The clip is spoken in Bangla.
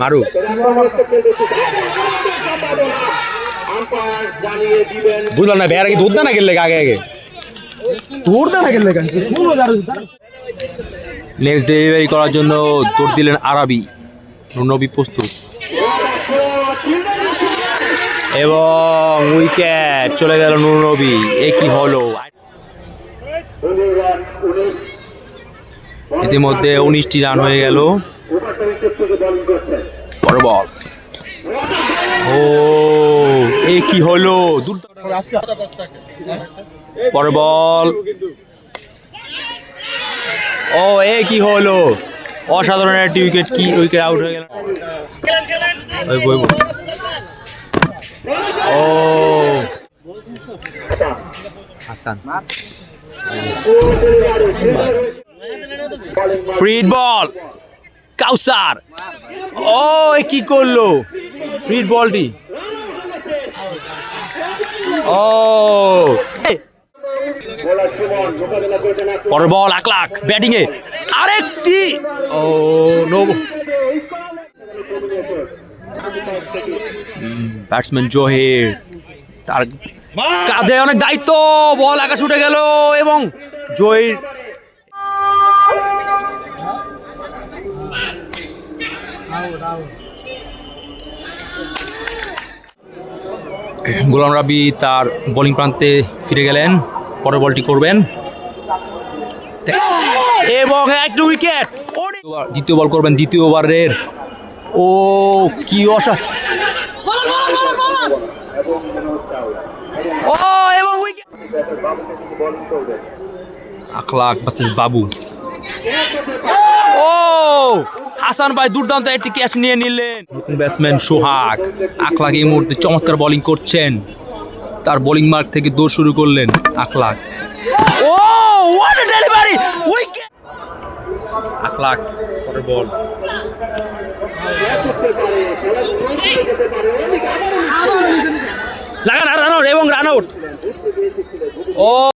মারু। বুঝলাম না বেয়ার কি দুধ না গেলে আগে আগে? নেক্সট ডেলিভারি করার জন্য দৌড় দিলেন আরবি। নবী প্রস্তুত। এবং উইকেট চলে গেল নুরনবী এ কি হলো? ইতিমধ্যে উনিশটি রান হয়ে গেল। পরের বল। ও, এ কি হলো? দুর্দান্ত বল। ও, এ কি হলো? অসাধারণ একটি উইকেট কি উইকেট আউট হয়ে গেল। ও। হাসান। ফ্রিড বল কাউসার ও কি করল? ফ্রিড বলটি ও। পরের বল এক লাখ ব্যাটিং এ। আরেকটি। ও নো। ব্যাটসম্যান জহির তার কাঁধে অনেক দায়িত্ব বল আকাশ উঠে গেল এবং জহির গোলাম রাবি তার বোলিং প্রান্তে ফিরে গেলেন। পরের বলটি করবেন। এবং একটু উইকেট দ্বিতীয় বল করবেন দ্বিতীয় ওভারের। ও, কি অসা আখলাক বাবু। ও! হাসান ভাই দুর্দান্ত একটি ক্যাচ নিয়ে নিলেন। নতুন ব্যাটসম্যান সোহাগ। আখলাক এই মুহূর্তে চমৎকার বোলিং করছেন। তার বোলিং মার্ক থেকে দৌড় শুরু করলেন Akhlaq. Oh what a delivery wicket Akhlaq, পরের বল লাগা রান আউট এবং রান আউট। ও।